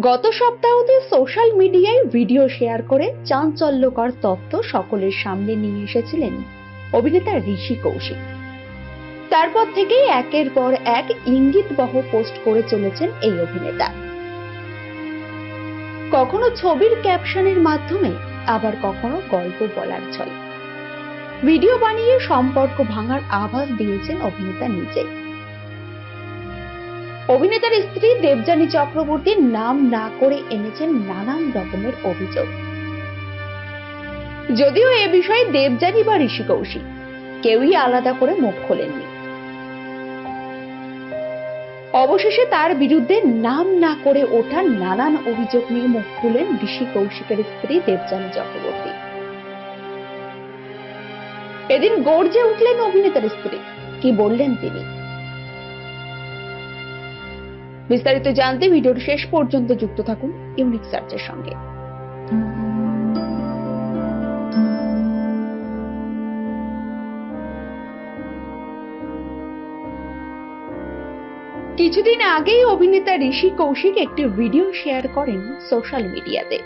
গত সপ্তাহতে সোশ্যাল মিডিয়ায় ভিডিও শেয়ার করে চাঞ্চল্যকর তথ্য সকলের সামনে নিয়ে এসেছিলেন অভিনেতা ঋষি কৌশিক। তারপর থেকেই একের পর এক ইঙ্গিতবহ পোস্ট করে চলেছেন এই অভিনেতা। কখনো ছবির ক্যাপশনের মাধ্যমে, আবার কখনো গল্প বলার ছলে। ভিডিও বানিয়ে সম্পর্ক ভাঙার আভাস দিয়েছেন অভিনেতা নিজেই। অভিনেতার স্ত্রী দেবযানী চক্রবর্তীর নাম না করে এনেছেন নানান রকমের অভিযোগ। যদিও এ বিষয়ে দেবযানী বা ঋষি কৌশিক কেউই আলাদা করে মুখ খোলেননি। অবশেষে তার বিরুদ্ধে নাম না করে ওঠা নানান অভিযোগ নিয়ে মুখ খুলেন ঋষি কৌশিকের স্ত্রী দেবযানী চক্রবর্তী। এদিন গর্জে উঠলেন অভিনেতার স্ত্রী। কি বললেন তিনি? বিস্তারিত জানতে ভিডিওর শেষ পর্যন্ত যুক্ত থাকুন ইউনিক সার্চের সঙ্গে। কিছুদিন আগেই অভিনেতা ঋষি কৌশিক একটি ভিডিও শেয়ার করেন সোশ্যাল মিডিয়াতে।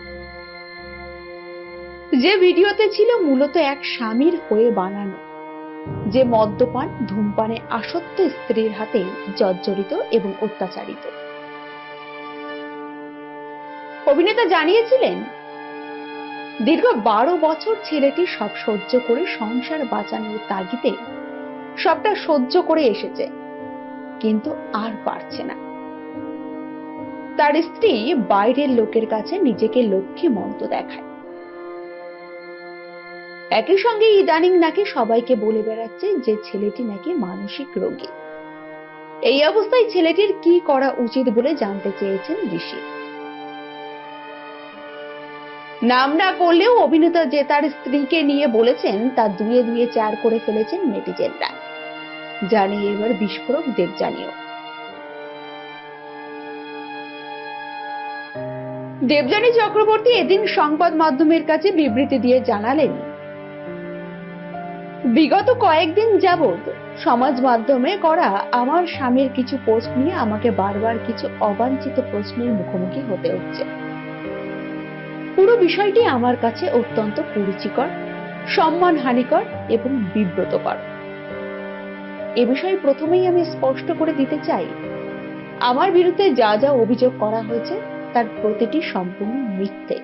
যে ভিডিওতে ছিল মূলত এক স্বামীর হয়ে বানানো। যে মদ্যপান ধূমপানে আসক্ত স্ত্রীর হাতে জর্জরিত এবং অত্যাচারিত। অভিনেতা জানিয়েছিলেন, দীর্ঘ বারো বছর ছেলেটি সব সহ্য করে সংসার বাঁচানোর তাগিদে সবটা সহ্য করে এসেছে, কিন্তু আর পারছে না। তার স্ত্রী বাইরের লোকের কাছে নিজেকে লক্ষ্মী মন্ত দেখায়। একই সঙ্গে ইদানিং নাকি সবাইকে বলে বেড়াচ্ছে যে ছেলেটি নাকি মানসিক রোগী। এই অবস্থায় ছেলেটির কি করা উচিত বলে জানতে চেয়েছেন ঋষি। নাম না করলেও অভিনেতা যে তার স্ত্রীকে নিয়ে বলেছেন, তা দুয়ে দুয়ে চার করে ফেলেছেন নেটিজেনরা। জানিয়ে এবার বিস্ফোরক দেবজানীয় দেবযানী চক্রবর্তী এদিন সংবাদ মাধ্যমের কাছে বিবৃতি দিয়ে জানালেন বিগত কয়েকদিন যাবৎ সমাজ মাধ্যমে করা আমার স্বামীর কিছু পোস্ট নিয়ে আমাকে বারবার কিছু অবাঞ্ছিত প্রশ্নের মুখোমুখি হতে হচ্ছে। পুরো বিষয়টি আমার কাছে অত্যন্ত কুরুচিকর, সম্মানহানিকর এবং বিব্রতকর। এ বিষয়ে প্রথমেই আমি স্পষ্ট করে দিতে চাই, আমার বিরুদ্ধে যা যা অভিযোগ করা হয়েছে তার প্রতিটি সম্পূর্ণ মিথ্যে।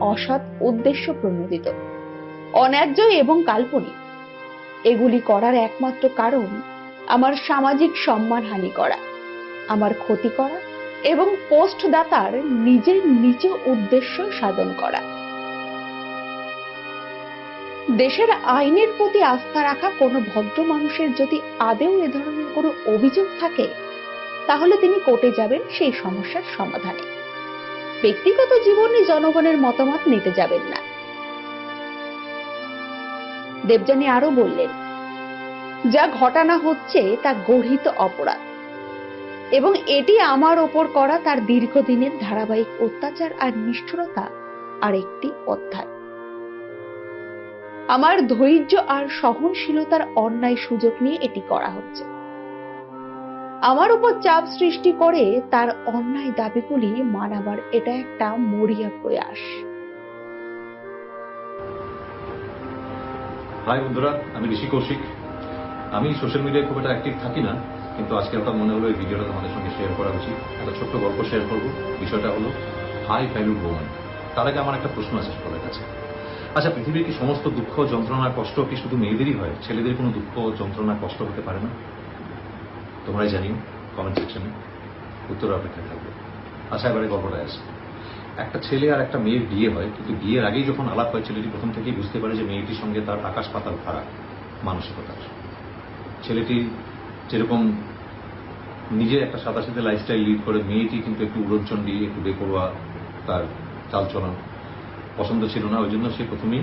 অসৎ উদ্দেশ্য প্রণোদিত। অন্যায্য এবং কাল্পনিক। এগুলি করার একমাত্র কারণ আমার সামাজিক সম্মানহানি করা, আমার ক্ষতি করা এবং পোস্টদাতার নিজের নিজ উদ্দেশ্য সাধন করা। দেশের আইনের প্রতি আস্থা রাখা কোনো ভদ্র মানুষের যদি আদেও এ ধরনের কোনো অভিযোগ থাকে, তাহলে তিনি কোর্টে যাবেন সেই সমস্যার সমাধানে। ব্যক্তিগত জীবনে জনগণের মতামত নিতে যাবেন না। দেবযানী আরও বললেন, যা ঘটনা হচ্ছে তা গর্হিত অপরাধ, এবং এটি আমার ওপর করা তার দীর্ঘদিনের ধারাবাহিক অত্যাচার আর নিষ্ঠুরতা আর একটি অধ্যায়। আমার ধৈর্য আর সহনশীলতার অন্যায় সুযোগ নিয়ে এটি করা হচ্ছে। আমার উপর চাপ সৃষ্টি করে তার অন্যায় দাবিগুলি মানাবার এটা একটা মরিয়া প্রয়াস। হাই বন্ধুরা, আমি ঋষি কৌশিক। আমি সোশ্যাল মিডিয়ায় খুব একটা অ্যাক্টিভ থাকি না, কিন্তু আজকে হঠাৎ মনে হলো এই ভিডিওটা তোমাদের সঙ্গে শেয়ার করা উচিত। একটা ছোট্ট গল্প শেয়ার করব। বিষয়টা হলো, হাই ভ্যালু ওম্যান তার আগে আমার একটা প্রশ্ন আছে সকলের কাছে। আচ্ছা পৃথিবীর কি সমস্ত দুঃখ, যন্ত্রণা, কষ্ট কি শুধু মেয়েদেরই হয়? ছেলেদের কোনো দুঃখ, যন্ত্রণা, কষ্ট হতে পারে না? তোমরাই জানিও কমেন্ট সেকশনে উত্তর অপেক্ষায় থাকবে। আচ্ছা এবারে গল্পটা আসে। একটা ছেলে আর একটা মেয়ের বিয়ে হয়, কিন্তু বিয়ের আগেই যখন আলাপ হয়, ছেলেটি প্রথম থেকেই বুঝতে পারে যে মেয়েটির সঙ্গে তার আকাশ পাতাল ফারাক মানসিকতার। ছেলেটি যেরকম নিজে একটা সাদা সাথে লাইফস্টাইল লিড করে, মেয়েটি কিন্তু একটু উড়নচণ্ডী, একটু বেপরোয়া, তার চালচলন পছন্দ ছিল না ওই জন্য সে প্রথমেই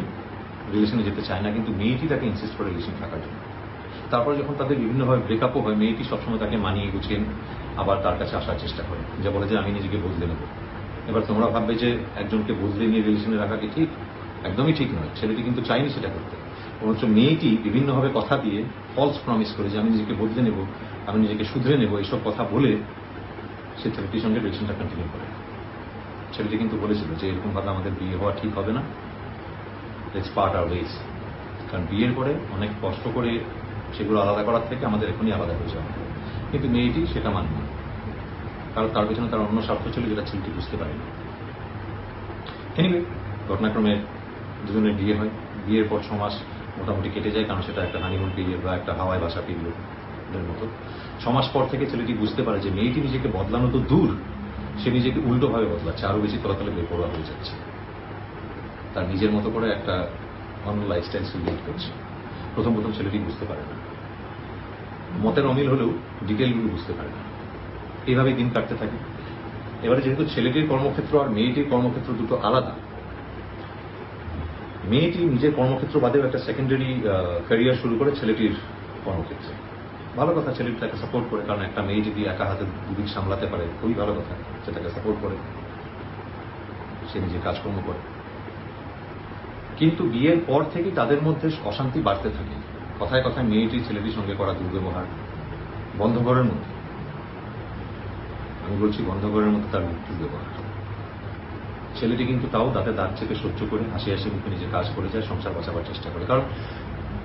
রিলেশনে যেতে চায় না, কিন্তু মেয়েটি তাকে ইনসিস্ট করে রিলেশন থাকার জন্য। তারপরে যখন তাদের বিভিন্নভাবে ব্রেকআপও হয়, মেয়েটি সবসময় তাকে মানিয়ে গুছিয়ে আবার তার কাছে আসার চেষ্টা করে। যা বলে যে, আমি নিজেকে বদলে নেব। এবার তোমরা ভাববে যে একজনকে বদলে নিয়ে রিলেশনে রাখা কি ঠিক? একদমই ঠিক নয়। ছেলেটি কিন্তু চাইনি সেটা করতে। বরঞ্চ মেয়েটি বিভিন্নভাবে কথা দিয়ে ফলস প্রমিস করে যে আমি নিজেকে বদলে নেব, আমি নিজেকে শুধরে নেব এইসব কথা বলে সে ছেলেটির সঙ্গে রিলেশনটা কন্টিনিউ করে। ছেলেটি কিন্তু বলেছিল যে এরকম ভাবে আমাদের বিয়ে হওয়া ঠিক হবে না। লেটস পার্ট আর ওয়েজ কারণ বিয়ের পরে অনেক কষ্ট করে সেগুলো আলাদা করার থেকে আমাদের এখনই আলাদা হয়ে কিন্তু মেয়েটি সেটা মানবে। কারণ তার পেছনে তার অন্য স্বার্থ ছিল যেটা ছেলেটি বুঝতে পারেনি। এনিওয়ে ঘটনাক্রমে দুজনের বিয়ে হয়। বিয়ের পর ছ মাস মোটামুটি কেটে যায়, কারণ সেটা একটা হানিমুন পিরিয়ড বা একটা হাওয়ায় বাসা পিরিয়ডের মতো। ছ মাস পর থেকে ছেলেটি বুঝতে পারে যে মেয়েটি নিজেকে বদলানো তো দূর, সে নিজেকে উল্টোভাবে বদলাচ্ছে, আরও বেশি তলাতলে বেপরোয়া হয়ে যাচ্ছে। তার নিজের মতো করে একটা অন্য লাইফস্টাইল সে লিড করছে। প্রথম প্রথম ছেলেটি বুঝতে পারে না। মতের অমিল হলেও ডিটেলগুলো বুঝতে পারে না। এইভাবে দিন কাটতে থাকে। এবারে যেহেতু ছেলেটির কর্মক্ষেত্র আর মেয়েটির কর্মক্ষেত্র দুটো আলাদা, মেয়েটি নিজের কর্মক্ষেত্র বাদেও একটা সেকেন্ডারি ক্যারিয়ার শুরু করে ছেলেটির কর্মক্ষেত্রে। ভালো কথা, ছেলেটি তাকে সাপোর্ট করে, কারণ একটা মেয়ে যদি একা হাতে দুদিক সামলাতে পারে, খুবই ভালো কথা, সে তাকে সাপোর্ট করে। সে নিজে কাজকর্ম করে। কিন্তু বিয়ের পর থেকে তাদের মধ্যে অশান্তি বাড়তে থাকে। কথায় কথায় মেয়েটি ছেলেটির সঙ্গে করা দুর্ব্যবহার, বন্ধ ঘরের মধ্যে। আমি বলছি বন্ধ ঘরের মধ্যে তার দুর্ব্যবহার ছেলেটি কিন্তু তাও দাঁতে দাঁত চেপে সহ্য করে হাসি হাসি মুখে নিজে কাজ করে যায়, সংসার বাঁচাবার চেষ্টা করে। কারণ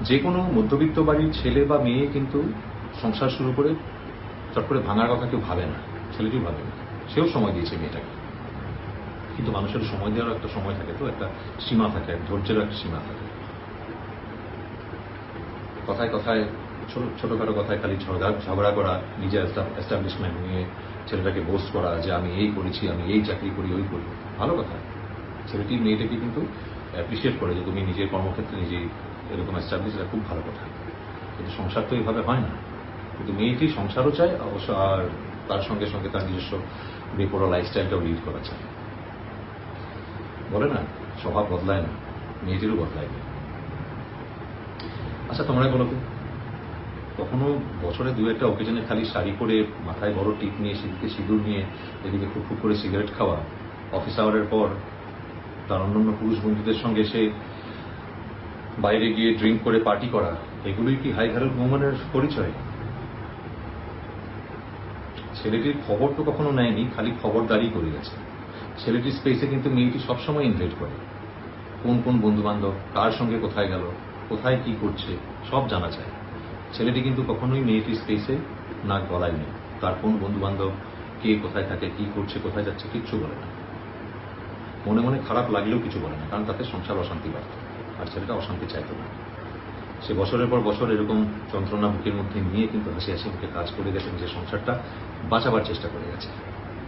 যে কোনো মধ্যবিত্ত বাড়ির ছেলে বা মেয়ে কিন্তু সংসার শুরু করে চট করে ভাঙার কথা কেউ ভাবে না, ছেলেটিও ভাবে না। সেও সময় দিয়েছে মেয়েটাকে। কিন্তু মানুষের সময় দেওয়ার একটা সময় থাকে তো, একটা সীমা থাকে, এক ধৈর্যের একটা সীমা থাকে। কথায় কথায়, ছোট ছোটখাটো কথায় খালি ঝগড়া ঝগড়া করা, নিজের এস্টাবলিশমেন্ট নিয়ে ছেলেটাকে বোস্ট করা যে আমি এই করেছি, আমি এই চাকরি করি, ওই করি। ভালো কথা। ছেলেটি মেয়েটাকে কিন্তু অ্যাপ্রিসিয়েট করে যে তুমি নিজের কর্মক্ষেত্রে নিজেই এরকম এস্টাবলিশ খুব ভালো কথা। কিন্তু সংসার তো এইভাবে হয় না। কিন্তু মেয়েটি সংসারও চায়, অবশ্য আর তার সঙ্গে সঙ্গে তার নিজস্ব বেপরোয়া লাইফস্টাইলটাও লিড করা চায়। বলে না, স্বভাব বদলায় না, মেয়েটিরও বদলায় না। আচ্ছা তোমরাই বলো কখনো বছরে দু একটা অকেশনে খালি শাড়ি পরে মাথায় বড় টিপ নিয়ে সেদিকে সিঁদুর নিয়ে, এদিকে খুব খুব করে সিগারেট খাওয়া অফিস আওয়ারের পর তার অন্যান্য পুরুষ বন্ধুদের সঙ্গে সে বাইরে গিয়ে ড্রিঙ্ক করে পার্টি করা, এগুলোই কি হাই ভ্যালু উমেনের পরিচয়? ছেলেটির খবর তো কখনো নেয়নি, খালি খবরদারি করে গেছে। ছেলেটির স্পেসে কিন্তু মেয়েটি সবসময় ইনভাইট করে। কোন কোন বন্ধু বান্ধব কার সঙ্গে কোথায় গেল, কোথায় কি করছে, সব জানা চায় ছেলেটি কিন্তু কখনোই মেয়েটির স্পেসে নাক গলায়নি। তার কোন বন্ধু বান্ধব কে কোথায় থাকে, কি করছে, কোথায় যাচ্ছে, কিচ্ছু বলে না। মনে মনে খারাপ লাগলেও কিছু বলে না, কারণ তাতে সংসার অশান্তি বাড়ত, আর ছেলেটা অশান্তি চাইতো না। সে বছরের পর বছর এরকম যন্ত্রণা বুকের মধ্যে নিয়ে কিন্তু হাসি হাসি মুখে কাজ করে গেছে নিজের সংসারটা বাঁচাবার চেষ্টা করে গেছে।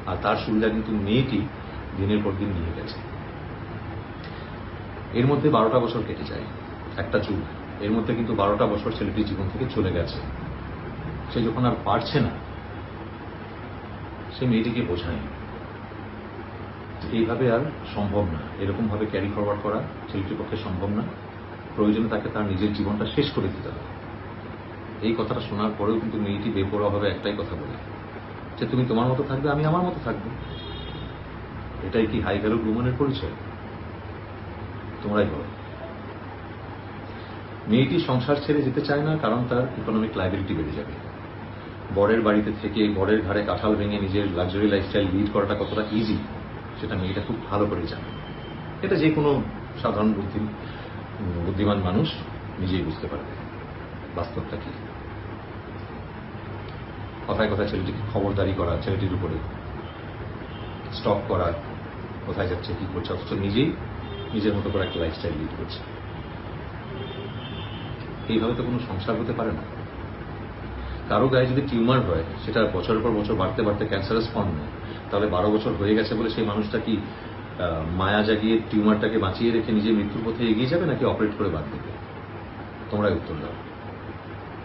আর তার সুবিধা কিন্তু মেয়েটি দিনের পর দিন নিয়ে গেছে। এর মধ্যে বারোটা বছর কেটে যায়। একটা যুগ এর মধ্যে কিন্তু বারোটা বছর ছেলেটির জীবন থেকে চলে গেছে। সে যখন আর পারছে না, সে মেয়েটিকে বোঝায়। এইভাবে আর সম্ভব না। এরকম ভাবে ক্যারি ফরওয়ার্ড করা ছেলেটির পক্ষে সম্ভব না। প্রয়োজনে তাকে তার নিজের জীবনটা শেষ করে দিতে হবে। এই কথাটা শোনার পরেও কিন্তু মেয়েটি বেপরোয়া হবে একটাই কথা বলে। যে তুমি তোমার মতো থাকবে, আমি আমার মতো থাকব। এটাই কি হাই ভ্যালু উমেনের পরিচয়? তোমরাই বলো। মেয়েটি সংসার ছেড়ে যেতে চায় না, কারণ তার ইকোনমিক লাইবিলিটি বেড়ে যাবে। বরের বাড়িতে থেকে বরের ঘাড়ে কাঁঠাল ভেঙে নিজের লাক্সারি লাইফস্টাইল লিড করাটা কতটা ইজি সেটা মেয়েটা খুব ভালো করে জানে। এটা যে কোনো সাধারণ বুদ্ধি, বুদ্ধিমান মানুষ নিজেই বুঝতে পারবে, বাস্তবটা কি। কথায় কথায় ছেলেটিকে খবরদারি করা, ছেলেটির উপরে স্টক করা, কোথায় যাচ্ছে, কি করছে, অথচ নিজেই নিজের মতো করে একটা লাইফস্টাইল লিড করছে। এইভাবে তো কোনো সংসার হতে পারে না। কারও গায়ে যদি টিউমার হয়, সেটা বছরের পর বছর বাড়তে বাড়তে ক্যান্সারাস ফর্ম নেয়, তাহলে বারো বছর হয়ে গেছে বলে সেই মানুষটা কি মায়া জাগিয়ে টিউমারটাকে বাঁচিয়ে রেখে নিজের মৃত্যুর পথে এগিয়ে যাবে নাকি অপারেট করে বাদ দেবে? তোমরাই উত্তর দাও।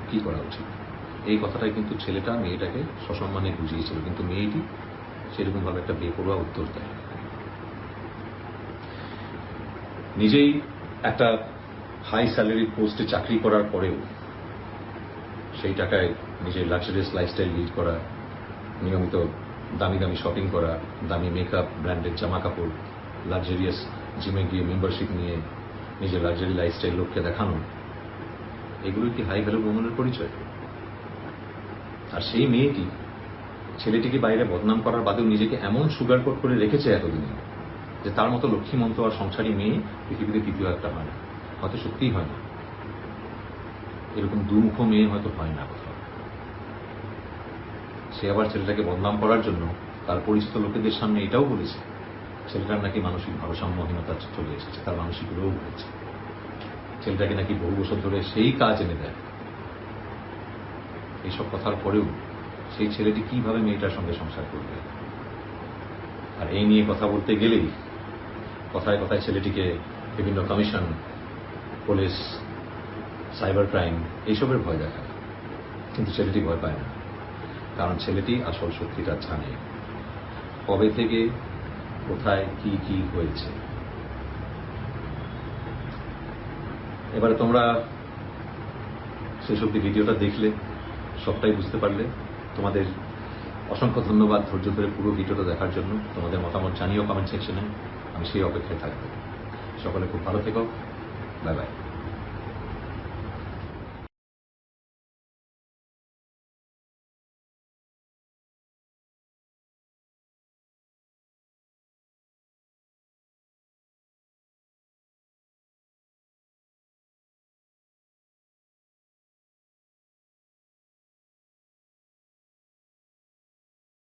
কি করা উচিত? এই কথাটাই কিন্তু ছেলেটা মেয়েটাকে সসম্মানে বুঝিয়েছিল, কিন্তু মেয়েটি সেরকম ভাবে একটা বেপরোয়া উত্তর দেয় নিজেই একটা হাই স্যালারি পোস্টে চাকরি করার পরেও সেই টাকায় নিজের লাক্সারিয়াস লাইফস্টাইল লিড করা, নিয়মিত দামি দামি শপিং করা, দামি মেকআপ ব্র্যান্ডেড জামা কাপড় লাক্সারিয়াস জিমে গিয়ে মেম্বারশিপ নিয়ে নিজের লাক্সারি লাইফস্টাইল লোককে দেখানো এগুলো কি হাই ভ্যালু উমেনের পরিচয়? আর সেই মেয়েটি ছেলেটিকে বাইরে বদনাম করার বাদেও নিজেকে এমন সুগার কোট করে রেখেছে এতদিনে যে তার মতো লক্ষ্মী লক্ষ্মীমন্ত আর সংসারী মেয়ে পৃথিবীতে তৃতীয় একটা হয় না। হয়তো সত্যিই হয় না। এরকম দুমুখ মেয়ে হয়তো হয় না কোথাও। সে আবার ছেলেটাকে বদনাম করার জন্য তার পরিচিত লোকেদের সামনে এটাও বলেছে, ছেলেটার নাকি মানসিক ভারসাম্যহীনতা চলে এসেছে, তার মানসিক রোগ হয়েছে। ছেলেটাকে নাকি বহু বছর ধরে সেই কাজ এনে দেয়। এইসব কথার পরেও সেই ছেলেটি কীভাবে মেয়েটার সঙ্গে সংসার করবে? আর এই নিয়ে কথা বলতে গেলেই কথায় কথায় ছেলেটিকে বিভিন্ন কমিশন পুলিশ, সাইবার ক্রাইম, এইসবের ভয় দেখায় কিন্তু ছেলেটি ভয় পায় না। কারণ ছেলেটি আসল সত্যিটা জানে। কবে থেকে, কোথায়, কি কি হয়েছে? এবারে তোমরা অব্দি ভিডিওটা দেখলে, সবটাই বুঝতে পারলে। তোমাদের অসংখ্য ধন্যবাদ ধৈর্য ধরে পুরো ভিডিওটা দেখার জন্য। তোমাদের মতামত জানিও কমেন্ট সেকশনে। আমি সেই অপেক্ষায় থাকব। সকলে খুব ভালো থেকো। 拜拜。